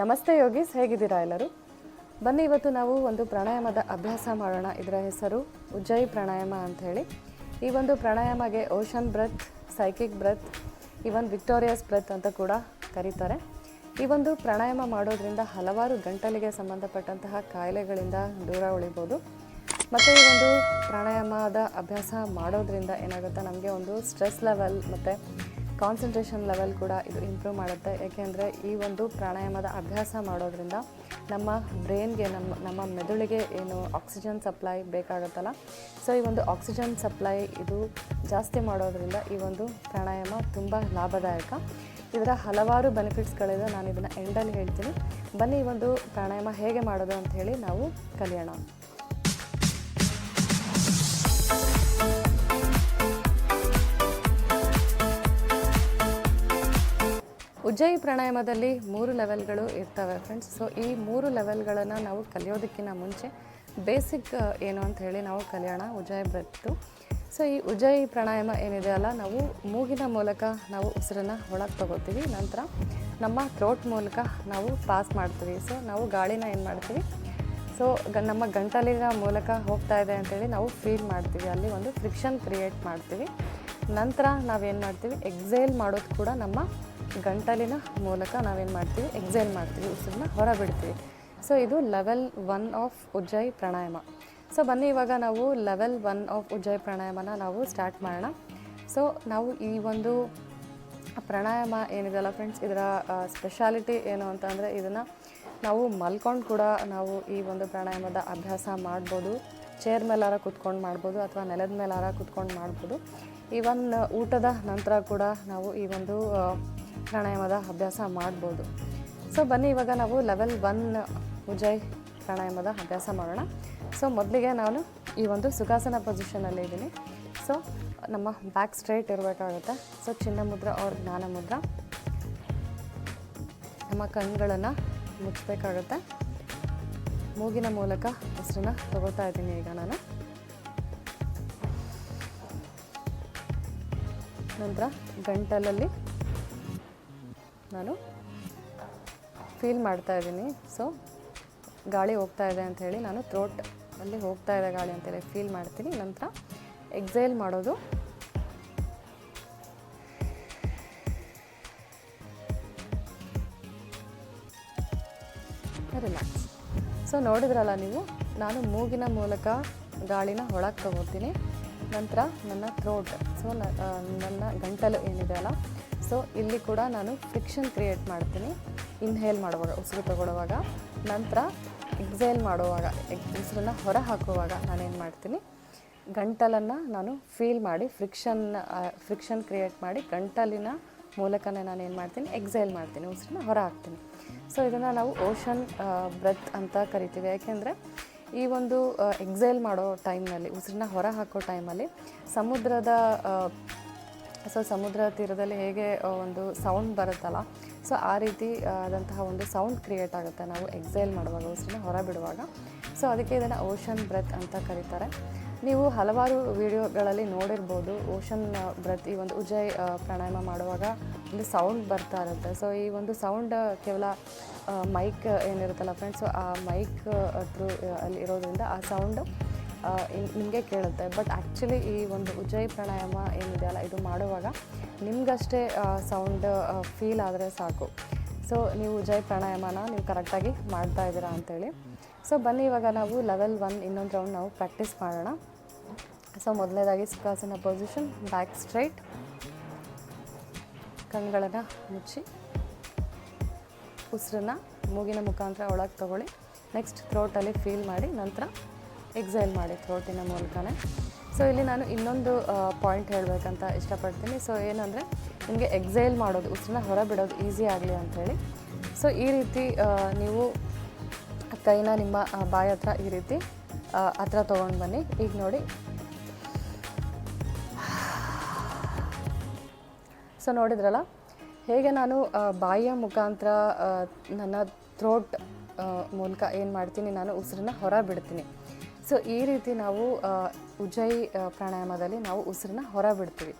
ನಮಸ್ತೆ ಯೋಗೀಸ್, ಹೇಗಿದ್ದೀರಾ ಎಲ್ಲರೂ? ಬನ್ನಿ, ಇವತ್ತು ನಾವು ಒಂದು ಪ್ರಾಣಾಯಾಮದ ಅಭ್ಯಾಸ ಮಾಡೋಣ. ಇದರ ಹೆಸರು ಉಜ್ಜಯಿ ಪ್ರಾಣಾಯಾಮ ಅಂತ ಹೇಳಿ. ಈ ಒಂದು ಪ್ರಾಣಾಯಾಮಗೆ ocean breath, psychic breath even victorious breath ಅಂತ ಕೂಡ ಕರೀತಾರೆ. ಈ ಒಂದು ಪ್ರಾಣಾಯಾಮ ಮಾಡೋದ್ರಿಂದ ಹಲವಾರು ಗಂಟಲಿಗೆ ಸಂಬಂಧಪಟ್ಟಂತಹ ಕಾಯಿಲೆಗಳಿಂದ ದೂರ ಉಳಿಬೋದು. ಮತ್ತು ಈ ಒಂದು ಪ್ರಾಣಾಯಾಮದ ಅಭ್ಯಾಸ ಮಾಡೋದ್ರಿಂದ ಏನಾಗುತ್ತೆ? ನಮಗೆ ಒಂದು ಸ್ಟ್ರೆಸ್ ಲೆವೆಲ್ ಮತ್ತು ಕಾನ್ಸಂಟ್ರೇಷನ್ ಲೆವೆಲ್ ಕೂಡ ಇದು ಇಂಪ್ರೂವ್ ಮಾಡುತ್ತೆ. ಏಕೆಂದರೆ ಈ ಒಂದು ಪ್ರಾಣಾಯಾಮದ ಅಭ್ಯಾಸ ಮಾಡೋದ್ರಿಂದ ನಮ್ಮ ಬ್ರೈನ್ಗೆ ನಮ್ಮ ನಮ್ಮ ಮೆದುಳಿಗೆ ಏನು ಆಕ್ಸಿಜನ್ ಸಪ್ಲೈ ಬೇಕಾಗುತ್ತಲ್ಲ? ಸೊ ಈ ಒಂದು ಆಕ್ಸಿಜನ್ ಸಪ್ಲೈ ಇದು ಜಾಸ್ತಿ ಮಾಡೋದ್ರಿಂದ ಈ ಒಂದು ಪ್ರಾಣಾಯಾಮ ತುಂಬ ಲಾಭದಾಯಕ. ಇದರ ಹಲವಾರು ಬೆನಿಫಿಟ್ಸ್ಗಳಿದೆ ನಾನು ಇದನ್ನು ಎಂಡಲ್ಲಿ ಹೇಳ್ತೀನಿ. ಬನ್ನಿ ಈ ಒಂದು ಪ್ರಾಣಾಯಾಮ ಹೇಗೆ ಮಾಡೋದು ಅಂತ ಹೇಳಿ ನಾವು ಕಲಿಯೋಣ. ಉಜ್ಜಯಿ ಪ್ರಾಣಾಯಾಮದಲ್ಲಿ ಮೂರು ಲೆವೆಲ್ಗಳು ಇರ್ತವೆ ಫ್ರೆಂಡ್ಸ್ ಸೊ ಈ ಮೂರು ಲೆವೆಲ್ಗಳನ್ನು ನಾವು ಕಲಿಯೋದಕ್ಕಿಂತ ಮುಂಚೆ ಬೇಸಿಕ್ ಏನು ಅಂತ ಹೇಳಿ ನಾವು ಕಲಿಯೋಣ ಉಜ್ಜಯಿ ಬ್ರೆತ್ತು ಸೊ ಈ ಉಜ್ಜಯಿ ಪ್ರಾಣಾಯಾಮ ಏನಿದೆ ಅಲ್ಲ, ನಾವು ಮೂಗಿನ ಮೂಲಕ ನಾವು ಉಸಿರನ್ನು ಒಳಗೆ ತಗೋತೀವಿ, ನಂತರ ನಮ್ಮ ಥ್ರೋಟ್ ಮೂಲಕ ನಾವು ಪಾಸ್ ಮಾಡ್ತೀವಿ. ಸೊ ನಾವು ಗಾಳಿನ ಏನು ಮಾಡ್ತೀವಿ? ಸೊ ನಮ್ಮ ಗಂಟಲಿನ ಮೂಲಕ ಹೋಗ್ತಾ ಇದೆ ಅಂತೇಳಿ ನಾವು ಫೀಲ್ ಮಾಡ್ತೀವಿ. ಅಲ್ಲಿ ಒಂದು ಫ್ರಿಕ್ಷನ್ ಕ್ರಿಯೇಟ್ ಮಾಡ್ತೀವಿ. ನಂತರ ನಾವೇನು ಮಾಡ್ತೀವಿ? ಎಕ್ಸೈಲ್ ಮಾಡೋದು ಕೂಡ ನಮ್ಮ ಗಂಟಲಿನ ಮೂಲಕ ನಾವೇನು ಮಾಡ್ತೀವಿ? ಎಕ್ಸೈಲ್ ಮಾಡ್ತೀವಿ, ಉಸಿರನ್ನ ಹೊರಬಿಡ್ತೀವಿ. ಸೊ ಇದು level one of Ujjayi pranayama. So ಬನ್ನಿ, ಇವಾಗ ನಾವು ಲೆವೆಲ್ ಒನ್ ಆಫ್ ಉಜ್ಜಯಿ ಪ್ರಾಣಾಯಾಮನ ನಾವು ಸ್ಟಾರ್ಟ್ ಮಾಡೋಣ. ಸೊ ನಾವು ಈ ಒಂದು ಪ್ರಾಣಾಯಾಮ ಏನಿದೆಲ್ಲ ಫ್ರೆಂಡ್ಸ್ ಇದರ ಸ್ಪೆಷಾಲಿಟಿ ಏನು ಅಂತ ಅಂದರೆ ಇದನ್ನು ನಾವು ಮಲ್ಕೊಂಡು ಕೂಡ ನಾವು ಈ ಒಂದು ಪ್ರಾಣಾಯಾಮದ ಅಭ್ಯಾಸ ಮಾಡ್ಬೋದು. ಚೇರ್ ಮೇಲಾರ ಕುತ್ಕೊಂಡು ಮಾಡ್ಬೋದು ಅಥವಾ ನೆಲದ ಮೇಲಾರ ಕುತ್ಕೊಂಡು ಮಾಡ್ಬೋದು. ಈವನ್ ಊಟದ ನಂತರ ಕೂಡ ನಾವು ಈ ಒಂದು ಪ್ರಾಣಾಯಾಮದ ಅಭ್ಯಾಸ ಮಾಡ್ಬೋದು. ಸೊ ಬನ್ನಿ, ಇವಾಗ ನಾವು ಲೆವೆಲ್ ಒನ್ ಉಜ್ಜಯ್ ಪ್ರಾಣಾಯಾಮದ ಅಭ್ಯಾಸ ಮಾಡೋಣ. ಸೊ ಮೊದಲಿಗೆ ನಾನು ಈ ಒಂದು ಸುಖಾಸನ ಪೊಸಿಷನಲ್ಲಿ ಇದ್ದೀನಿ. ಸೊ ನಮ್ಮ ಬ್ಯಾಕ್ ಸ್ಟ್ರೈಟ್ ಇರಬೇಕಾಗುತ್ತೆ. ಸೊ ಚಿನ್ನ ಮುದ್ರ ಅವ್ರ ಜ್ಞಾನ ಮುದ್ರ. ನಮ್ಮ ಕಣ್ಗಳನ್ನು ಮುಚ್ಚಬೇಕಾಗುತ್ತೆ. ಮೂಗಿನ ಮೂಲಕ ಹೆಸ್ರನ್ನ ತಗೋತಾ ಇದ್ದೀನಿ ಈಗ ನಾನು. ನಂತರ ಗಂಟಲಲ್ಲಿ ನಾನು ಫೀಲ್ ಮಾಡ್ತಾ ಇದ್ದೀನಿ. ಸೊ ಗಾಳಿ ಹೋಗ್ತಾ ಇದೆ ಅಂತ ಹೇಳಿ ನಾನು ಥ್ರೋಟ್ ಅಲ್ಲಿ ಹೋಗ್ತಾ ಇದೆ ಗಾಳಿ ಅಂತೇಳಿ ಫೀಲ್ ಮಾಡ್ತೀನಿ. ನಂತರ ಎಕ್ಸೈಲ್ ಮಾಡೋದು. ರಿಲ್ಯಾಕ್ಸ್ ಸೊ ನೋಡಿದ್ರಲ್ಲ ನೀವು? ನಾನು ಮೂಗಿನ ಮೂಲಕ ಗಾಳಿನ ಒಳಗೆ ತಗೋತೀನಿ. ನಂತರ ನನ್ನ ಥ್ರೋಟ್ ಸೊ ನನ್ನ ಗಂಟಲು ಏನಿದೆ ಅಲ್ಲ? ಸೊ ಇಲ್ಲಿ ಕೂಡ ನಾನು ಫ್ರಿಕ್ಷನ್ ಕ್ರಿಯೇಟ್ ಮಾಡ್ತೀನಿ. ಇನ್ಹೇಲ್ ಮಾಡುವಾಗ, ಉಸಿರು ತಗೊಳ್ಳುವಾಗ. ನಂತರ ಎಕ್ಸೈಲ್ ಮಾಡುವಾಗ, ಉಸಿರನ್ನ ಹೊರ ಹಾಕುವಾಗ ನಾನೇನು ಮಾಡ್ತೀನಿ? ಗಂಟಲನ್ನು ನಾನು ಫೀಲ್ ಮಾಡಿ ಫ್ರಿಕ್ಷನ್ ಫ್ರಿಕ್ಷನ್ ಕ್ರಿಯೇಟ್ ಮಾಡಿ ಗಂಟಲಿನ ಮೂಲಕನೇ ನಾನು ಏನು ಮಾಡ್ತೀನಿ? ಎಕ್ಸೈಲ್ ಮಾಡ್ತೀನಿ, ಉಸಿರನ್ನ ಹೊರ ಹಾಕ್ತೀನಿ. ಸೊ ಇದನ್ನು ನಾವು ಓಷನ್ ಬ್ರೆತ್ ಅಂತ ಕರಿತೀವಿ. ಯಾಕೆಂದರೆ ಈ ಒಂದು ಎಕ್ಸೈಲ್ ಮಾಡೋ ಟೈಮ್ನಲ್ಲಿ ಉಸಿರನ್ನ ಹೊರ ಹಾಕೋ ಟೈಮಲ್ಲಿ ಸಮುದ್ರದ ಸೊ ಸಮುದ್ರ ತೀರದಲ್ಲಿ ಹೇಗೆ ಒಂದು ಸೌಂಡ್ ಬರುತ್ತಲ್ಲ ಸೊ ಆ ರೀತಿ ಆದಂತಹ ಒಂದು ಸೌಂಡ್ ಕ್ರಿಯೇಟ್ ಆಗುತ್ತೆ. ನಾವು ಎಕ್ಸೈಲ್ ಮಾಡುವಾಗ ಉಸಿರನ್ನ ಹೊರ ಬಿಡುವಾಗ. ಸೊ ಅದಕ್ಕೆ ಇದನ್ನು ಓಷನ್ ಬ್ರೆತ್ ಅಂತ ಕರೀತಾರೆ. ನೀವು ಹಲವಾರು ವಿಡಿಯೋಗಳಲ್ಲಿ ನೋಡಿರ್ಬೋದು ಓಷನ್ ಬ್ರೆತ್ ಈ ಒಂದು ಉಜ್ಜಯ್ ಪ್ರಾಣಾಯಾಮ ಮಾಡುವಾಗ ಒಂದು ಸೌಂಡ್ ಬರ್ತಾ ಇರುತ್ತೆ. ಸೊ ಈ ಒಂದು ಸೌಂಡ್ ಕೇವಲ ಮೈಕ್ ಏನಿರುತ್ತಲ್ಲ ಫ್ರೆಂಡ್ಸ್ ಆ ಮೈಕ್ ಥ್ರೂ ಅಲ್ಲಿ ಇರೋದ್ರಿಂದ ಆ ಸೌಂಡು ನಿಮಗೆ ಕೇಳುತ್ತೆ. ಬಟ್ ಆ್ಯಕ್ಚುಲಿ ಈ ಒಂದು ಉಜ್ಜಯಿ ಪ್ರಾಣಾಯಾಮ ಏನಿದೆಯಲ್ಲ ಇದು ಮಾಡುವಾಗ ನಿಮಗಷ್ಟೇ ಸೌಂಡ್ ಫೀಲ್ ಆದರೆ ಸಾಕು. ಸೊ ನೀವು ಉಜ್ಜಯಿ ಪ್ರಾಣಾಯಾಮನ ನೀವು ಕರೆಕ್ಟಾಗಿ ಮಾಡ್ತಾ ಇದ್ದೀರಾ ಅಂತೇಳಿ. ಸೊ ಬನ್ನಿ, ಇವಾಗ ನಾವು ಲೆವೆಲ್ ಒನ್ ಇನ್ನೊಂದು ರೌಂಡ್ ನಾವು ಪ್ರಾಕ್ಟೀಸ್ ಮಾಡೋಣ. ಸೊ ಮೊದಲನೇದಾಗಿ ಸುಖಾಸನ ಪೊಸಿಷನ್ ಬ್ಯಾಕ್ ಸ್ಟ್ರೈಟ್ ಕಣ್ಗಳನ್ನು ಮುಚ್ಚಿ. ಉಸಿರನ್ನ ಮೂಗಿನ ಮುಖಾಂತರ ಒಳಗೆ ತಗೊಳ್ಳಿ. ನೆಕ್ಸ್ಟ್ ಥ್ರೋಟಲ್ಲಿ ಫೀಲ್ ಮಾಡಿ, ನಂತರ ಎಕ್ಸೈಲ್ ಮಾಡಿ ಥ್ರೋಟಿನ ಮೂಲಕನೇ. ಸೊ ಇಲ್ಲಿ ನಾನು ಇನ್ನೊಂದು ಪಾಯಿಂಟ್ ಹೇಳಬೇಕಂತ ಇಷ್ಟಪಡ್ತೀನಿ. ಸೊ ಏನಂದರೆ ನಿಮಗೆ ಎಕ್ಸೈಲ್ ಮಾಡೋದು, ಉಸಿರನ್ನ ಹೊರ ಬಿಡೋದು ಈಸಿ ಆಗಲಿ ಅಂಥೇಳಿ ಸೊ ಈ ರೀತಿ ನೀವು ಕೈನ ನಿಮ್ಮ ಬಾಯಿ ಹತ್ರ ಈ ರೀತಿ ಹತ್ರ ತೊಗೊಂಡು ಬನ್ನಿ. ಈಗ ನೋಡಿ. ಸೊ ನೋಡಿದ್ರಲ್ಲ, ಹೇಗೆ ನಾನು ಬಾಯಿಯ ಮುಖಾಂತರ ನನ್ನ ಥ್ರೋಟ್ ಮೂಲಕ ಏನು ಮಾಡ್ತೀನಿ, ನಾನು ಉಸಿರನ್ನ ಹೊರ ಬಿಡ್ತೀನಿ ಸೊ ಈ ರೀತಿ ನಾವು ಉಜ್ಜಯಿ ಪ್ರಾಣಾಯಾಮದಲ್ಲಿ ನಾವು ಉಸಿರನ್ನ ಹೊರ ಬಿಡ್ತೀವಿ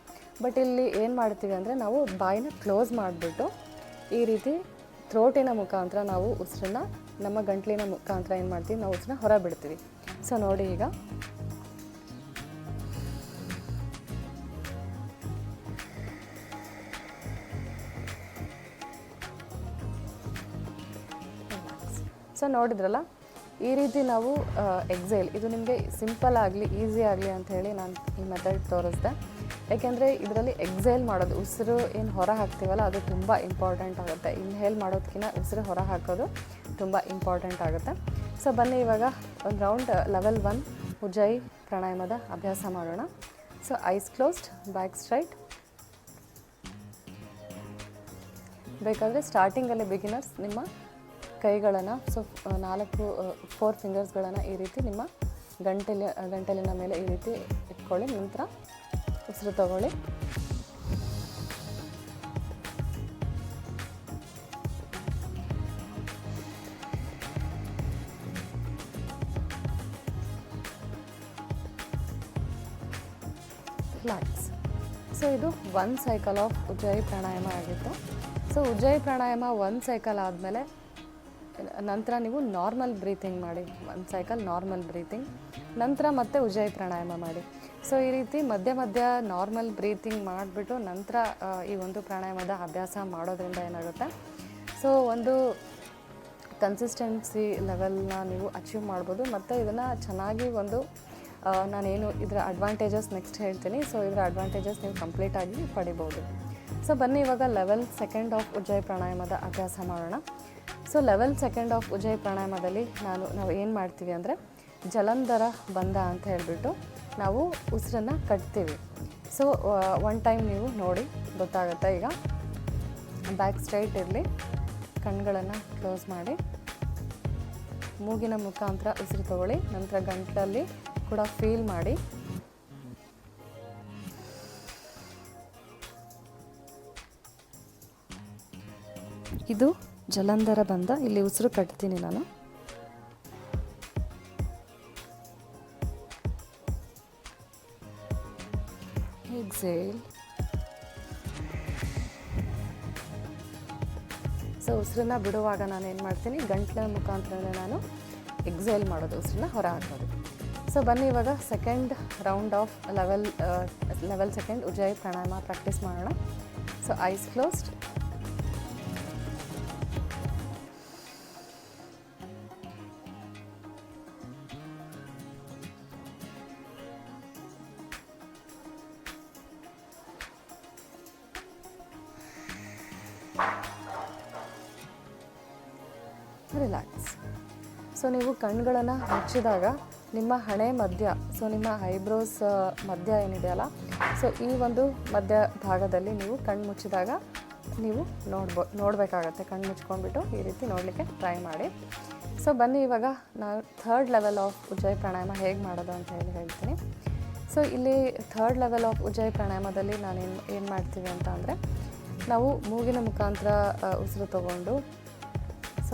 ಬಟ್ ಇಲ್ಲಿ ಏನು ಮಾಡ್ತೀವಿ ಅಂದರೆ ನಾವು ಬಾಯಿನ ಕ್ಲೋಸ್ ಮಾಡಿಬಿಟ್ಟು ಈ ರೀತಿ ಥ್ರೋಟಿನ ಮುಖಾಂತರ ನಾವು ಉಸಿರನ್ನ, ನಮ್ಮ ಗಂಟ್ಲಿನ ಮುಖಾಂತರ ಏನು ಮಾಡ್ತೀವಿ, ನಾವು ಉಸಿರನ್ನ ಹೊರ ಬಿಡ್ತೀವಿ ಸೊ ನೋಡಿ ಈಗ. ಸೊ ನೋಡಿದ್ರಲ್ಲ? ಈ ರೀತಿ ನಾವು ಎಕ್ಸೈಲ್ ಇದು ನಿಮಗೆ ಸಿಂಪಲ್ ಆಗಲಿ ಈಸಿ ಆಗಲಿ ಅಂತ ಹೇಳಿ ನಾನು ಈ ಮೆಥಡ್ ತೋರಿಸ್ದೆ. ಯಾಕೆಂದರೆ ಇದರಲ್ಲಿ ಎಕ್ಸೈಲ್ ಮಾಡೋದು, ಉಸಿರು ಏನು ಹೊರ ಹಾಕ್ತೀವಲ್ಲ, ಅದು ತುಂಬ ಇಂಪಾರ್ಟೆಂಟ್ ಆಗುತ್ತೆ. ಇನ್ಹೇಲ್ ಮಾಡೋದಕ್ಕಿಂತ ಉಸಿರು ಹೊರ ಹಾಕೋದು ತುಂಬ ಇಂಪಾರ್ಟೆಂಟ್ ಆಗುತ್ತೆ. ಸೊ ಬನ್ನಿ ಇವಾಗ ಒಂದು ರೌಂಡ್ ಲೆವೆಲ್ ಒನ್ ಉಜ್ಜಾಯಿ ಪ್ರಾಣಾಯಾಮದ ಅಭ್ಯಾಸ ಮಾಡೋಣ. So eyes closed back straight ಬೇಕಾದರೆ ಸ್ಟಾರ್ಟಿಂಗಲ್ಲಿ ಬಿಗಿನರ್ಸ್ ನಿಮ್ಮ ಕೈಗಳನ್ನು ಸೊ ನಾಲ್ಕು ಫೋರ್ ಫಿಂಗರ್ಸ್ಗಳನ್ನು ಈ ರೀತಿ ನಿಮ್ಮ ಗಂಟೆಲಿ ಗಂಟಲಿನ ಮೇಲೆ ಈ ರೀತಿ ಇಟ್ಕೊಳ್ಳಿ. ನಂತರ ಉಸಿರು ತಗೊಳ್ಳಿ. ಸೊ ಇದು one cycle of Ujjayi pranayama ಆಗಿತ್ತು. So Ujjayi pranayama one cycle ಆದಮೇಲೆ ನಂತರ ನೀವು ನಾರ್ಮಲ್ ಬ್ರೀತಿಂಗ್ ಮಾಡಿ, ಒಂದು ಸೈಕಲ್ ನಾರ್ಮಲ್ ಬ್ರೀತಿಂಗ್ ನಂತರ ಮತ್ತೆ ಉಜ್ಜಾಯಿ ಪ್ರಾಣಾಯಾಮ ಮಾಡಿ. ಸೊ ಈ ರೀತಿ ಮಧ್ಯ ಮಧ್ಯ ನಾರ್ಮಲ್ ಬ್ರೀತಿಂಗ್ ಮಾಡಿಬಿಟ್ಟು ನಂತರ ಈ ಒಂದು ಪ್ರಾಣಾಯಾಮದ ಅಭ್ಯಾಸ ಮಾಡೋದ್ರಿಂದ ಏನಾಗುತ್ತೆ? ಸೊ ಒಂದು ಕನ್ಸಿಸ್ಟೆನ್ಸಿ ಲೆವೆಲ್ನ ನೀವು ಅಚೀವ್ ಮಾಡ್ಬೋದು. ಮತ್ತು ಇದನ್ನು ಚೆನ್ನಾಗಿ ಒಂದು ನಾನೇನು ಇದರ ಅಡ್ವಾಂಟೇಜಸ್ ನೆಕ್ಸ್ಟ್ ಹೇಳ್ತೀನಿ. ಸೊ ಇದರ ಅಡ್ವಾಂಟೇಜಸ್ ನೀವು ಕಂಪ್ಲೀಟಾಗಿ ಪಡಿಬೋದು. ಸೊ ಬನ್ನಿ ಇವಾಗ ಲೆವೆಲ್ ಸೆಕೆಂಡ್ ಆಫ್ ಉಜ್ಜಯ ಪ್ರಾಣಾಯಾಮದ ಅಭ್ಯಾಸ ಮಾಡೋಣ. So level second of Ujjayi ಪ್ರಾಣಾಯಾಮದಲ್ಲಿ ನಾನು ನಾವು ಏನು ಮಾಡ್ತೀವಿ ಅಂದರೆ ಜಲಂಧರ ಬಂಧ ಅಂತ ಹೇಳಿಬಿಟ್ಟು ನಾವು ಉಸಿರನ್ನು ಕಟ್ತೀವಿ. ಸೊ ಒನ್ ಟೈಮ್ ನೀವು ನೋಡಿ ಗೊತ್ತಾಗುತ್ತೆ ಈಗ. ಬ್ಯಾಕ್ ಸ್ಟ್ರೈಟ್ ಇರಲಿ. ಕಣ್ಗಳನ್ನು ಕ್ಲೋಸ್ ಮಾಡಿ. ಮೂಗಿನ ಮುಖಾಂತರ ಉಸಿರು ತಗೊಳ್ಳಿ. ನಂತರ ಗಂಟಲಲ್ಲಿ ಕೂಡ ಫೀಲ್ ಮಾಡಿ. ಇದು ಜಲಂಧರ ಬಂದ, ಇಲ್ಲಿ ಉಸಿರು ಕಟ್ತೀನಿ ನಾನು. ಎಕ್ಸೇಲ್ ಸೊ ಉಸಿರನ್ನ ಬಿಡುವಾಗ ನಾನು ಏನು ಮಾಡ್ತೀನಿ? ಗಂಟ್ಲ ಮುಖಾಂತರನೇ ನಾನು ಎಕ್ಸೈಲ್ ಮಾಡೋದು, ಉಸಿರನ್ನ ಹೊರ ಹಾಕೋದು ಸೊ ಬನ್ನಿ ಇವಾಗ second round of level level second Ujjayi pranayama practice ಮಾಡೋಣ. So eyes closed relax so ನೀವು ಕಣ್ಗಳನ್ನು ಮುಚ್ಚಿದಾಗ ನಿಮ್ಮ ಹಣೆ ಮಧ್ಯ ಸೊ ನಿಮ್ಮ ಐಬ್ರೋಸ್ ಮಧ್ಯ ಏನಿದೆಯಲ್ಲ ಸೊ ಈ ಒಂದು ಮಧ್ಯ ಭಾಗದಲ್ಲಿ ನೀವು ಕಣ್ಣು ಮುಚ್ಚಿದಾಗ ನೀವು ನೋಡ್ಬೋ, ನೋಡಬೇಕಾಗತ್ತೆ. ಕಣ್ಣು ಮುಚ್ಕೊಂಡ್ಬಿಟ್ಟು ಈ ರೀತಿ ನೋಡಲಿಕ್ಕೆ ಟ್ರೈ ಮಾಡಿ. ಸೊ ಬನ್ನಿ ಇವಾಗ ನಾವು third level of Ujjayi pranayama ಹೇಗೆ ಮಾಡೋದು ಅಂತ ಹೇಳಿ ಹೇಳ್ತೀನಿ. ಸೊ ಇಲ್ಲಿ ಥರ್ಡ್ ಲೆವೆಲ್ ಆಫ್ ಉಜ್ಜಯ ಪ್ರಾಣಾಯಾಮದಲ್ಲಿ ನಾನು ಏನು ಏನು ಮಾಡ್ತೀವಿ ಅಂತ ಅಂದರೆ, ನಾವು ಮೂಗಿನ ಮುಖಾಂತರ ಉಸಿರು ತಗೊಂಡು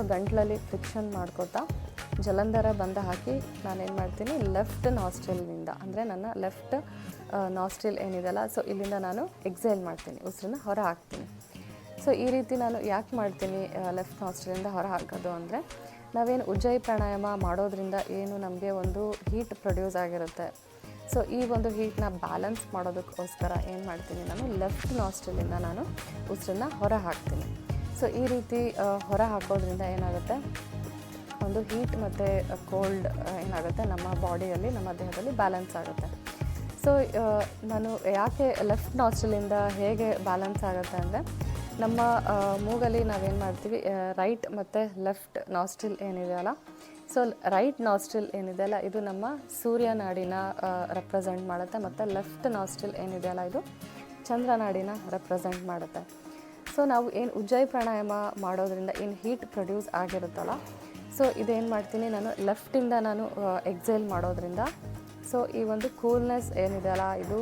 ಸೊ ಗಂಟ್ಲಲ್ಲಿ ಫ್ರಿಕ್ಷನ್ ಮಾಡ್ಕೋತಾ ಜಲಂಧರ ಬಂದ ಹಾಕಿ ನಾನೇನು ಮಾಡ್ತೀನಿ ಲೆಫ್ಟ್ ನಾಸ್ಟ್ರಿಲ್ನಿಂದ ಅಂದರೆ ನನ್ನ ಲೆಫ್ಟ್ ನಾಸ್ಟ್ರಿಲ್ ಏನಿದೆಯಲ್ಲ ಸೊ ಇಲ್ಲಿಂದ ನಾನು ಎಕ್ಸೈಲ್ ಮಾಡ್ತೀನಿ, ಉಸಿರನ್ನ ಹೊರ ಹಾಕ್ತೀನಿ. ಸೊ ಈ ರೀತಿ ನಾನು ಯಾಕೆ ಮಾಡ್ತೀನಿ ಲೆಫ್ಟ್ ನಾಸ್ಟ್ರಿಲಿಂದ ಹೊರ ಹಾಕೋದು ಅಂದರೆ, ನಾವೇನು ಉಜ್ಜಯ ಪ್ರಾಣಾಯಾಮ ಮಾಡೋದ್ರಿಂದ ಏನು ನಮಗೆ ಒಂದು ಹೀಟ್ ಪ್ರೊಡ್ಯೂಸ್ ಆಗಿರುತ್ತೆ. ಸೊ ಈ ಒಂದು ಹೀಟ್ನ ಬ್ಯಾಲೆನ್ಸ್ ಮಾಡೋದಕ್ಕೋಸ್ಕರ ಏನು ಮಾಡ್ತೀನಿ ನಾನು ಲೆಫ್ಟ್ ನಾಸ್ಟ್ರಿಲಿಂದ ನಾನು ಉಸಿರನ್ನ ಹೊರ ಹಾಕ್ತೀನಿ. ಸೊ ಈ ರೀತಿ ಹೊರ ಹಾಕೋದ್ರಿಂದ ಏನಾಗುತ್ತೆ? ಒಂದು ಹೀಟ್ ಮತ್ತು ಕೋಲ್ಡ್ ಏನಾಗುತ್ತೆ? ನಮ್ಮ ಬಾಡಿಯಲ್ಲಿ ನಮ್ಮ ದೇಹದಲ್ಲಿ ಬ್ಯಾಲೆನ್ಸ್ ಆಗುತ್ತೆ. ಸೊ ನಾನು ಯಾಕೆ ಲೆಫ್ಟ್ ನಾಸ್ಟ್ರಲಿಂದ ಹೇಗೆ ಬ್ಯಾಲೆನ್ಸ್ ಆಗುತ್ತೆ ಅಂದರೆ, ನಮ್ಮ ಮೂಗಲ್ಲಿ ನಾವೇನು ಮಾಡ್ತೀವಿ ರೈಟ್ ಮತ್ತು ಲೆಫ್ಟ್ ನಾಸ್ಟ್ರಿಲ್ ಏನಿದೆಯಲ್ಲ ಸೊ ರೈಟ್ ನಾಸ್ಟ್ರಿಲ್ ಏನಿದೆಯಲ್ಲ ಇದು ನಮ್ಮ ಸೂರ್ಯನಾಡಿನ ರೆಪ್ರೆಸೆಂಟ್ ಮಾಡುತ್ತೆ, ಮತ್ತು ಲೆಫ್ಟ್ ನಾಸ್ಟ್ರಿಲ್ ಏನಿದೆಯಲ್ಲ ಇದು ಚಂದ್ರನಾಡಿನ ರೆಪ್ರೆಸೆಂಟ್ ಮಾಡುತ್ತೆ. ಸೊ ನಾವು ಏನು ಉಜ್ಜಾಯಿ ಪ್ರಾಣಾಯಾಮ ಮಾಡೋದ್ರಿಂದ ಏನು ಹೀಟ್ ಪ್ರೊಡ್ಯೂಸ್ ಆಗಿರುತ್ತಲ್ಲ ಸೊ ಇದೇನು ಮಾಡ್ತೀನಿ ನಾನು ಲೆಫ್ಟಿಂದ ನಾನು ಎಕ್ಸೈಲ್ ಮಾಡೋದ್ರಿಂದ. ಸೊ ಈ ಒಂದು ಕೂಲ್ನೆಸ್ ಏನಿದೆಯಲ್ಲ, ಇದು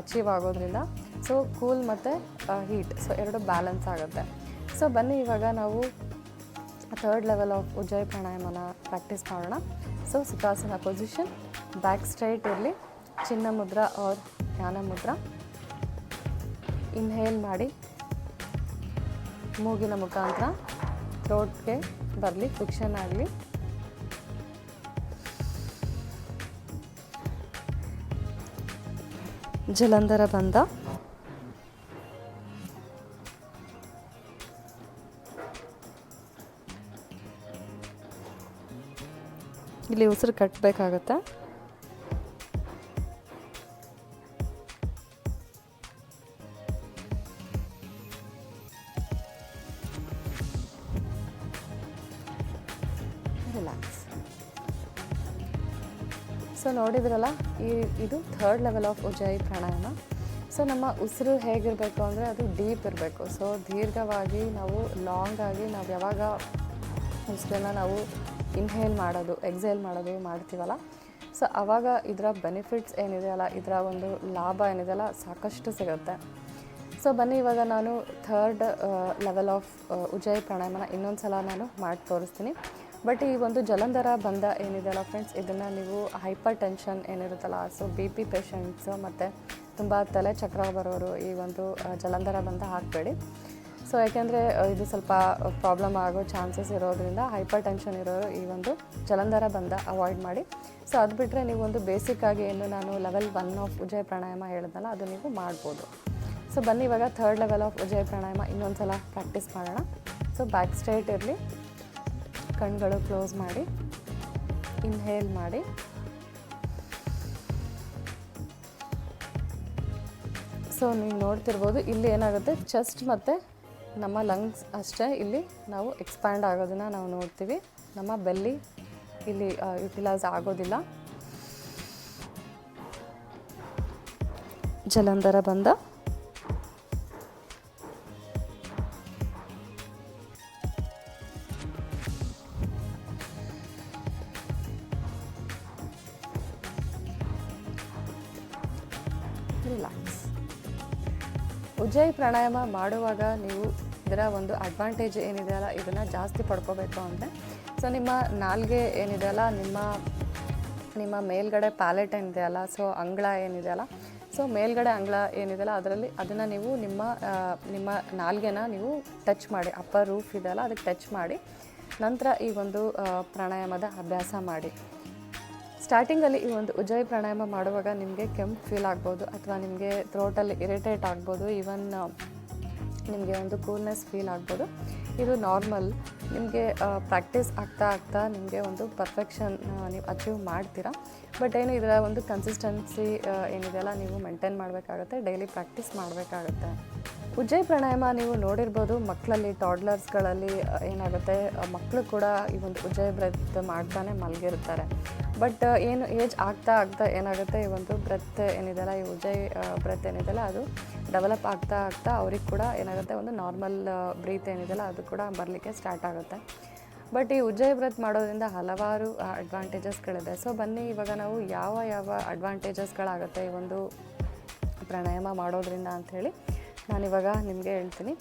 ಅಚೀವ್ ಆಗೋದ್ರಿಂದ. ಸೊ ಕೂಲ್ ಮತ್ತು ಹೀಟ್ ಸೊ ಎರಡು ಬ್ಯಾಲೆನ್ಸ್ ಆಗುತ್ತೆ. ಸೊ ಬನ್ನಿ ಇವಾಗ ನಾವು ಥರ್ಡ್ ಲೆವೆಲ್ ಆಫ್ ಉಜ್ಜಾಯಿ ಪ್ರಾಣಾಯಾಮನ ಪ್ರಾಕ್ಟೀಸ್ ಮಾಡೋಣ. So Sukhasana position back straight ಇರಲಿ, ಚಿನ್ನ ಮುದ್ರಾ ಆರ್ ಧ್ಯಾನ ಮುದ್ರಾ. ಇನ್ಹೇಲ್ ಮಾಡಿ. ಮೂಗಿನ ಮುಖಾಂತರ ಥ್ರೋಟ್ಗೆ ಬರಲಿ ಫಿಕ್ಷನ್ ಆಗಲಿ. ಜಲಂಧರ ಬಂದ. ಇಲ್ಲಿ ಉಸಿರು ಕಟ್ಟಬೇಕಾಗತ್ತೆ ನೋಡಿದ್ರಲ್ಲ, ಈ ಇದು third level of Ujjayi pranayama so ನಮ್ಮ ಉಸಿರು ಹೇಗಿರಬೇಕು ಅಂದರೆ ಅದು ಡೀಪ್ ಇರಬೇಕು. ಸೊ ದೀರ್ಘವಾಗಿ ನಾವು ಲಾಂಗ್ ಆಗಿ ನಾವು ಯಾವಾಗ ಉಸಿರನ್ನ ನಾವು ಇನ್ಹೇಲ್ ಮಾಡೋದು ಎಕ್ಸೇಲ್ ಮಾಡೋದು ಮಾಡ್ತೀವಲ್ಲ ಸೊ ಆವಾಗ ಇದರ ಬೆನಿಫಿಟ್ಸ್ ಏನಿದೆಯಲ್ಲ ಇದರ ಒಂದು ಲಾಭ ಏನಿದೆಯಲ್ಲ ಸಾಕಷ್ಟು ಸಿಗುತ್ತೆ. ಸೊ ಬನ್ನಿ, ಇವಾಗ ನಾನು ಥರ್ಡ್ ಲೆವೆಲ್ ಆಫ್ ಉಜ್ಜಾಯಿ ಪ್ರಾಣಾಯಾಮನ ಇನ್ನೊಂದು ಸಲ ನಾನು ಮಾಡಿ ತೋರಿಸ್ತೀನಿ ಬಟ್ ಈ ಒಂದು ಜಲಂಧರ ಬಂಧ ಏನಿದೆಯಲ್ಲ ಫ್ರೆಂಡ್ಸ್ ಇದನ್ನು ನೀವು ಹೈಪರ್ ಟೆನ್ಷನ್ ಏನಿರುತ್ತಲ್ಲ ಸೊ ಬಿ ಪಿ ಪೇಷಂಟ್ಸು ಮತ್ತು ತುಂಬ ತಲೆ ಚಕ್ರ ಬರೋರು ಈ ಒಂದು ಜಲಂಧರ ಬಂಧ ಹಾಕಬೇಡಿ. ಸೊ ಯಾಕೆಂದರೆ ಇದು ಸ್ವಲ್ಪ ಪ್ರಾಬ್ಲಮ್ ಆಗೋ ಚಾನ್ಸಸ್ ಇರೋದ್ರಿಂದ ಹೈಪರ್ ಟೆನ್ಷನ್ ಇರೋರು ಈ ಒಂದು ಜಲಂಧರ ಬಂಧ ಅವಾಯ್ಡ್ ಮಾಡಿ. ಸೊ ಅದು ಬಿಟ್ಟರೆ ನೀವು ಒಂದು ಬೇಸಿಕ್ ಆಗಿ ಏನು ನಾನು level one of Ujjayi pranayama ಹೇಳಿದ್ನಲ್ಲ, ಅದು ನೀವು ಮಾಡ್ಬೋದು. ಸೊ ಬನ್ನಿ ಇವಾಗ third level of Ujjayi pranayama ಇನ್ನೊಂದು ಸಲ ಪ್ರಾಕ್ಟೀಸ್ ಮಾಡೋಣ. ಸೊ ಬ್ಯಾಕ್ ಸ್ಟ್ರೈಟ್ ಇರಲಿ. ಕಣ್ಗಳು ಕ್ಲೋಸ್ ಮಾಡಿ ಇನ್ಹೇಲ್ ಮಾಡಿ. ಸೊ ನೀವು ನೋಡ್ತಿರ್ಬೋದು, ಇಲ್ಲಿ ಏನಾಗುತ್ತೆ? ಚೆಸ್ಟ್ ಮತ್ತು ನಮ್ಮ ಲಂಗ್ಸ್ ಅಷ್ಟೇ ಇಲ್ಲಿ ನಾವು ಎಕ್ಸ್ಪ್ಯಾಂಡ್ ಆಗೋದನ್ನು ನಾವು ನೋಡ್ತೀವಿ. ನಮ್ಮ ಬೆಲ್ಲಿ ಇಲ್ಲಿ ಯುಟಿಲೈಸ್ ಆಗೋದಿಲ್ಲ. ಜಲಂಧರ ಬಂದ. ಉಜ್ಜಾಯಿ ಪ್ರಾಣಾಯಾಮ ಮಾಡುವಾಗ ನೀವು ಇದರ ಒಂದು ಅಡ್ವಾಂಟೇಜ್ ಏನಿದೆಯಲ್ಲ ಇದನ್ನು ಜಾಸ್ತಿ ಪಡ್ಕೋಬೇಕು ಅಂದರೆ ಸೊ ನಿಮ್ಮ ನಾಲ್ಗೆ ಏನಿದೆಯಲ್ಲ ನಿಮ್ಮ ನಿಮ್ಮ ಮೇಲ್ಗಡೆ ಪ್ಯಾಲೆಟ್ ಏನಿದೆಯಲ್ಲ ಸೊ ಅಂಗಳ ಏನಿದೆಯಲ್ಲ ಸೊ ಮೇಲ್ಗಡೆ ಅಂಗಳ ಏನಿದೆಯಲ್ಲ ಅದರಲ್ಲಿ ಅದನ್ನು ನೀವು ನಿಮ್ಮ ನಿಮ್ಮ ನಾಲ್ಗೆನ ನೀವು ಟಚ್ ಮಾಡಿ ಅಪ್ಪರ್ ರೂಫ್ ಇದೆಯಲ್ಲ ಅದಕ್ಕೆ ಟಚ್ ಮಾಡಿ, ನಂತರ ಈ ಒಂದು ಪ್ರಾಣಾಯಾಮದ ಅಭ್ಯಾಸ ಮಾಡಿ. ಸ್ಟಾರ್ಟಿಂಗಲ್ಲಿ ಈ ಒಂದು ಉಜ್ಜಾಯಿ ಪ್ರಾಣಾಯಾಮ ಮಾಡುವಾಗ ನಿಮಗೆ ಕೆಂಪು ಫೀಲ್ ಆಗ್ಬೋದು ಅಥವಾ ನಿಮಗೆ ಥ್ರೋಟಲ್ಲಿ ಇರಿಟೇಟ್ ಆಗ್ಬೋದು ಈವನ್ ನಿಮಗೆ ಒಂದು ಕೂಲ್ನೆಸ್ ಫೀಲ್ ಆಗ್ಬೋದು. ಇದು ನಾರ್ಮಲ್ ನಿಮಗೆ ಪ್ರಾಕ್ಟೀಸ್ ಆಗ್ತಾ ಆಗ್ತಾ ನಿಮಗೆ ಒಂದು ಪರ್ಫೆಕ್ಷನ್ ನೀವು ಅಚೀವ್ ಮಾಡ್ತೀರಾ. ಬಟ್ ಏನು ಇದರ ಒಂದು ಕನ್ಸಿಸ್ಟೆನ್ಸಿ ಏನಿದೆಯಲ್ಲ, ನೀವು ಮೇಂಟೈನ್ ಮಾಡಬೇಕಾಗತ್ತೆ ಡೈಲಿ ಪ್ರಾಕ್ಟೀಸ್ ಮಾಡಬೇಕಾಗತ್ತೆ. ಉಜ್ಜಾಯಿ ಪ್ರಾಣಾಯಾಮ, ನೀವು ನೋಡಿರ್ಬೋದು ಮಕ್ಕಳಲ್ಲಿ ಟಾಡ್ಲರ್ಸ್ಗಳಲ್ಲಿ ಏನಾಗುತ್ತೆ ಮಕ್ಕಳು ಕೂಡ ಈ ಒಂದು ಉಜ್ಜಯ ಬ್ರೆತ್ ಮಾಡ್ತಾನೆ ಮಲಗಿರ್ತಾರೆ. ಬಟ್ ಏನು ಏಜ್ ಆಗ್ತಾ ಆಗ್ತಾ ಏನಾಗುತ್ತೆ, ಈ ಒಂದು ಬ್ರೆತ್ ಏನಿದೆಯಲ್ಲ, ಈ ಉಜ್ಜಯ ಬ್ರೆತ್ ಏನಿದೆಯಲ್ಲ, ಅದು ಡೆವಲಪ್ ಆಗ್ತಾ ಆಗ್ತಾ ಅವ್ರಿಗೆ ಕೂಡ ಏನಾಗುತ್ತೆ, ಒಂದು ನಾರ್ಮಲ್ ಬ್ರೀತ್ ಏನಿದೆಯಲ್ಲ, ಅದು ಕೂಡ ಬರಲಿಕ್ಕೆ ಸ್ಟಾರ್ಟ್ ಆಗುತ್ತೆ. ಬಟ್ ಈ ಉಜ್ಜಯ ಬ್ರತ್ ಮಾಡೋದ್ರಿಂದ ಹಲವಾರು ಅಡ್ವಾಂಟೇಜಸ್ಗಳಿದೆ ಸೊ ಬನ್ನಿ, ಇವಾಗ ನಾವು ಯಾವ ಯಾವ ಅಡ್ವಾಂಟೇಜಸ್ಗಳಾಗುತ್ತೆ ಈ ಒಂದು ಪ್ರಾಣಾಯಾಮ ಮಾಡೋದ್ರಿಂದ ಅಂಥೇಳಿ ನಾನಿವಾಗ ನಿಮಗೆ ಹೇಳ್ತೀನಿ.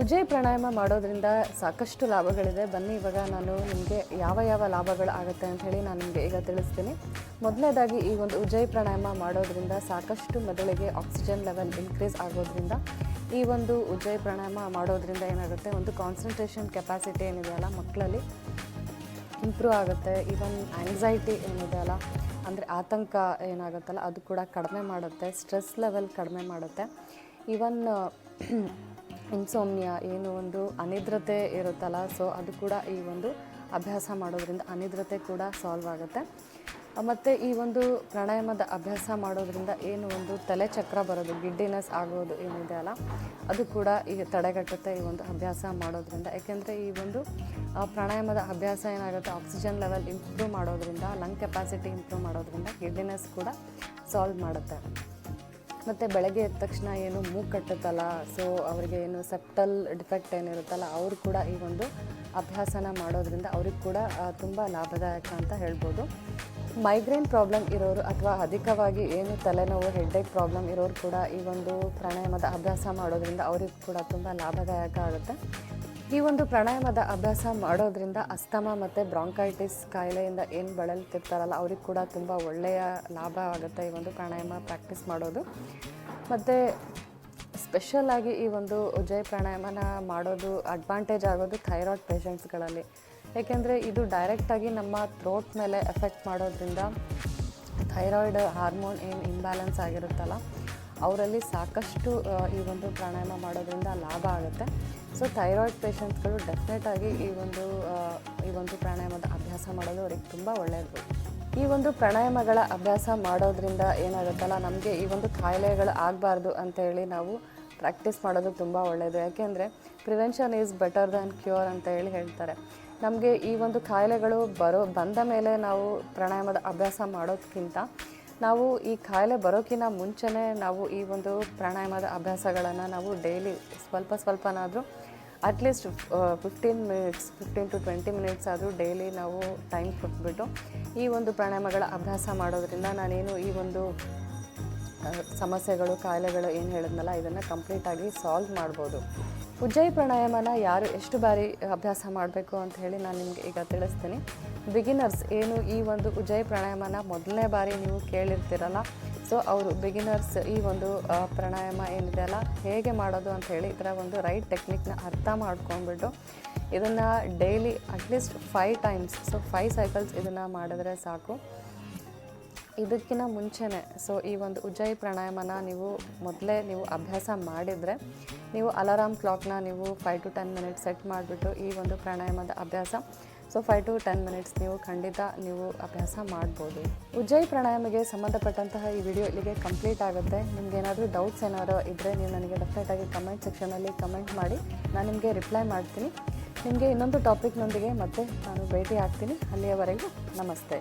ಉಜ್ಜಯ ಪ್ರಾಣಾಯಾಮ ಮಾಡೋದ್ರಿಂದ ಸಾಕಷ್ಟು ಲಾಭಗಳಿದೆ. ಬನ್ನಿ, ಇವಾಗ ನಾನು ನಿಮಗೆ ಯಾವ ಯಾವ ಲಾಭಗಳು ಆಗುತ್ತೆ ಅಂತ ಹೇಳಿ ನಾನು ನಿಮಗೆ ಈಗ ತಿಳಿಸ್ತೀನಿ. ಮೊದಲನೇದಾಗಿ ಈ ಒಂದು ಉಜ್ಜಯ ಪ್ರಾಣಾಯಾಮ ಮಾಡೋದ್ರಿಂದ ಸಾಕಷ್ಟು ಮೆದುಳಿಗೆ ಆಕ್ಸಿಜನ್ ಲೆವೆಲ್ ಇನ್ಕ್ರೀಸ್ ಆಗೋದ್ರಿಂದ ಈ ಒಂದು ಉಜ್ಜಯ ಪ್ರಾಣಾಯಾಮ ಮಾಡೋದ್ರಿಂದ ಏನಾಗುತ್ತೆ? ಒಂದು ಕಾನ್ಸಂಟ್ರೇಷನ್ ಕೆಪಾಸಿಟಿ ಏನಿದೆಯಲ್ಲ ಮಕ್ಕಳಲ್ಲಿ ಇಂಪ್ರೂವ್ ಆಗುತ್ತೆ. ಈವನ್ ಆ್ಯಂಗ್ಸೈಟಿ ಏನಿದೆ ಅಲ್ಲ, ಅಂದರೆ ಆತಂಕ ಏನಾಗುತ್ತಲ್ಲ, ಅದು ಕೂಡ ಕಡಿಮೆ ಮಾಡುತ್ತೆ. ಸ್ಟ್ರೆಸ್ ಲೆವೆಲ್ ಕಡಿಮೆ ಮಾಡುತ್ತೆ. ಈವನ್ ಇನ್ಸೋಮಿಯಾ ಏನು ಒಂದು ಅನಿದ್ರತೆ ಇರುತ್ತಲ್ಲ, ಸೊ ಅದು ಕೂಡ ಈ ಒಂದು ಅಭ್ಯಾಸ ಮಾಡೋದ್ರಿಂದ ಅನಿದ್ರತೆ ಕೂಡ ಸಾಲ್ವ್ ಆಗುತ್ತೆ. ಮತ್ತು ಈ ಒಂದು ಪ್ರಾಣಾಯಾಮದ ಅಭ್ಯಾಸ ಮಾಡೋದ್ರಿಂದ ಏನು ಒಂದು ತಲೆ ಚಕ್ರ ಬರೋದು, ಗಿಡ್ಡಿನೆಸ್ ಆಗೋದು ಏನಿದೆ ಅಲ್ಲ, ಅದು ಕೂಡ ಈಗ ತಡೆಗಟ್ಟುತ್ತೆ ಈ ಒಂದು ಅಭ್ಯಾಸ ಮಾಡೋದ್ರಿಂದ. ಯಾಕೆಂದರೆ ಈ ಒಂದು ಪ್ರಾಣಾಯಾಮದ ಅಭ್ಯಾಸ ಏನಾಗುತ್ತೆ, ಆಕ್ಸಿಜನ್ ಲೆವೆಲ್ ಇಂಪ್ರೂವ್ ಮಾಡೋದ್ರಿಂದ, ಲಂಗ್ ಕೆಪಾಸಿಟಿ ಇಂಪ್ರೂವ್ ಮಾಡೋದ್ರಿಂದ ಗಿಡ್ಡಿನೆಸ್ ಕೂಡ ಸಾಲ್ವ್ ಮಾಡುತ್ತೆ. ಮತ್ತು ಬೆಳಗ್ಗೆ ಎದ್ದ ತಕ್ಷಣ ಏನು ಮೂಗು ಕಟ್ಟುತ್ತಲ್ಲ ಸೊ ಅವರಿಗೆ ಏನು ಸೆಪ್ಟಲ್ ಡಿಫೆಕ್ಟ್ ಏನಿರುತ್ತಲ್ಲ, ಅವರು ಕೂಡ ಈ ಒಂದು ಅಭ್ಯಾಸನ ಮಾಡೋದ್ರಿಂದ ಅವ್ರಿಗೆ ಕೂಡ ತುಂಬ ಲಾಭದಾಯಕ ಅಂತ ಹೇಳ್ಬೋದು. ಮೈಗ್ರೇನ್ ಪ್ರಾಬ್ಲಮ್ ಇರೋರು ಅಥವಾ ಅಧಿಕವಾಗಿ ಏನು ತಲೆನೋವು ಹೆಡ್ಡೇಕ್ ಪ್ರಾಬ್ಲಮ್ ಇರೋರು ಕೂಡ ಈ ಒಂದು ಪ್ರಾಣಾಯಾಮದ ಅಭ್ಯಾಸ ಮಾಡೋದ್ರಿಂದ ಅವ್ರಿಗೆ ಕೂಡ ತುಂಬ ಲಾಭದಾಯಕ ಆಗುತ್ತೆ. ಈ ಒಂದು ಪ್ರಾಣಾಯಾಮದ ಅಭ್ಯಾಸ ಮಾಡೋದ್ರಿಂದ ಅಸ್ತಮ ಮತ್ತು ಬ್ರಾಂಕೈಟಿಸ್ ಕಾಯಿಲೆಯಿಂದ ಏನು ಬಳಲ್ತಿರ್ತಾರಲ್ಲ, ಅವ್ರಿಗೆ ಕೂಡ ತುಂಬ ಒಳ್ಳೆಯ ಲಾಭ ಆಗುತ್ತೆ ಈ ಒಂದು ಪ್ರಾಣಾಯಾಮ ಪ್ರಾಕ್ಟೀಸ್ ಮಾಡೋದು. ಮತ್ತು ಸ್ಪೆಷಲಾಗಿ ಈ ಒಂದು ಉಜಯ ಪ್ರಾಣಾಯಾಮನ ಮಾಡೋದು ಅಡ್ವಾಂಟೇಜ್ ಆಗೋದು ಥೈರಾಯ್ಡ್ ಪೇಷಂಟ್ಸ್ಗಳಲ್ಲಿ. ಏಕೆಂದರೆ ಇದು ಡೈರೆಕ್ಟಾಗಿ ನಮ್ಮ ಥ್ರೋಟ್ ಮೇಲೆ ಎಫೆಕ್ಟ್ ಮಾಡೋದ್ರಿಂದ ಥೈರಾಯ್ಡ್ ಹಾರ್ಮೋನ್ ಏನು ಇಂಬ್ಯಾಲೆನ್ಸ್ ಆಗಿರುತ್ತಲ್ಲ ಅವರಲ್ಲಿ ಸಾಕಷ್ಟು ಈ ಒಂದು ಪ್ರಾಣಾಯಾಮ ಮಾಡೋದ್ರಿಂದ ಲಾಭ ಆಗುತ್ತೆ. ಸೊ ಥೈರಾಯ್ಡ್ ಪೇಷಂಟ್ಸ್ಗಳು ಡೆಫಿನೆಟಾಗಿ ಈ ಒಂದು ಈ ಒಂದು ಪ್ರಾಣಾಯಾಮದ ಅಭ್ಯಾಸ ಮಾಡೋದು ಅವ್ರಿಗೆ ತುಂಬ ಒಳ್ಳೆಯದು ಈ ಒಂದು ಪ್ರಾಣಾಯಾಮಗಳ ಅಭ್ಯಾಸ ಮಾಡೋದ್ರಿಂದ ಏನಾಗುತ್ತಲ್ಲ, ನಮಗೆ ಈ ಒಂದು ಕಾಯಿಲೆಗಳು ಆಗಬಾರ್ದು ಅಂತೇಳಿ ನಾವು ಪ್ರಾಕ್ಟೀಸ್ ಮಾಡೋದು ತುಂಬ ಒಳ್ಳೆಯದು ಯಾಕೆಂದರೆ prevention is better than cure ಅಂತ ಹೇಳಿ ಹೇಳ್ತಾರೆ. ನಮಗೆ ಈ ಒಂದು ಕಾಯಿಲೆಗಳು ಬರೋ, ಬಂದ ಮೇಲೆ ನಾವು ಪ್ರಾಣಾಯಾಮದ ಅಭ್ಯಾಸ ಮಾಡೋದಕ್ಕಿಂತ ನಾವು ಈ ಕಾಯಿಲೆ ಬರೋಕ್ಕಿಂತ ಮುಂಚೆನೇ ನಾವು ಈ ಒಂದು ಪ್ರಾಣಾಯಾಮದ ಅಭ್ಯಾಸಗಳನ್ನು ನಾವು ಡೈಲಿ ಸ್ವಲ್ಪ ಸ್ವಲ್ಪನಾದರೂ at least fifteen minutes fifteen to twenty minutes ಆದರೂ ಡೈಲಿ ನಾವು ಟೈಮ್ ಕೊಟ್ಬಿಟ್ಟು ಈ ಒಂದು ಪ್ರಾಣಾಯಾಮಗಳ ಅಭ್ಯಾಸ ಮಾಡೋದ್ರಿಂದ ನಾನೇನು ಈ ಒಂದು ಸಮಸ್ಯೆಗಳು, ಕಾಯಿಲೆಗಳು ಏನು ಹೇಳಿದ್ನಲ್ಲ, ಇದನ್ನು ಕಂಪ್ಲೀಟಾಗಿ ಸಾಲ್ವ್ ಮಾಡ್ಬೋದು. ಉಜ್ಜಯಿ ಪ್ರಾಣಾಯಾಮನ ಯಾರು ಎಷ್ಟು ಬಾರಿ ಅಭ್ಯಾಸ ಮಾಡಬೇಕು ಅಂತ ಹೇಳಿ ನಾನು ನಿಮಗೆ ಈಗ ತಿಳಿಸ್ತೀನಿ. ಬಿಗಿನರ್ಸ್ ಏನು ಈ ಒಂದು ಉಜ್ಜಯಿ ಪ್ರಾಣಾಯಾಮನ ಮೊದಲನೇ ಬಾರಿ ನೀವು ಕೇಳಿರ್ತೀರಲ್ಲ, ಸೊ ಅವರು ಬಿಗಿನರ್ಸ್ ಈ ಒಂದು ಪ್ರಾಣಾಯಾಮ ಏನಿದೆ ಅಲ್ಲ, ಹೇಗೆ ಮಾಡೋದು ಅಂತ ಹೇಳಿ ಇದರ ಒಂದು ರೈಟ್ ಟೆಕ್ನಿಕ್ನ ಅರ್ಥ ಮಾಡ್ಕೊಂಡ್ಬಿಟ್ಟು ಇದನ್ನು daily at least five times so five cycles ಇದನ್ನು ಮಾಡಿದ್ರೆ ಸಾಕು. ಇದಕ್ಕಿಂತ ಮುಂಚೆನೇ ಸೊ ಈ ಒಂದು ಉಜ್ಜಾಯಿ ಪ್ರಾಣಾಯಾಮನ ನೀವು ಮೊದಲೇ ನೀವು ಅಭ್ಯಾಸ ಮಾಡಿದರೆ, ನೀವು ಅಲಾರಾಮ್ ಕ್ಲಾಕ್ನ ನೀವು five to ten minutes set ಮಾಡಿಬಿಟ್ಟು ಈ ಒಂದು ಪ್ರಾಣಾಯಾಮದ ಅಭ್ಯಾಸ so five to ten minutes ನೀವು ಖಂಡಿತ ನೀವು ಅಭ್ಯಾಸ ಮಾಡ್ಬೋದು. ಉಜ್ಜಾಯಿ ಪ್ರಾಣಾಯಾಮಗೆ ಸಂಬಂಧಪಟ್ಟಂತಹ ಈ ವಿಡಿಯೋ ಇಲ್ಲಿಗೆ ಕಂಪ್ಲೀಟ್ ಆಗುತ್ತೆ. ನಿಮ್ಗೆ ಏನಾದರೂ ಡೌಟ್ಸ್ ಏನಾದರೂ ಇದ್ದರೆ ನೀವು ನನಗೆ ಡೆಫಿನೆಟಾಗಿ ಕಮೆಂಟ್ ಸೆಕ್ಷನಲ್ಲಿ ಕಮೆಂಟ್ ಮಾಡಿ, ನಾನು ನಿಮಗೆ ರಿಪ್ಲೈ ಮಾಡ್ತೀನಿ. ನಿಮಗೆ ಇನ್ನೊಂದು ಟಾಪಿಕ್ನೊಂದಿಗೆ ಮತ್ತೆ ನಾನು ಭೇಟಿ ಆಗ್ತೀನಿ ಅಲ್ಲಿಯವರೆಗೂ ನಮಸ್ತೆ.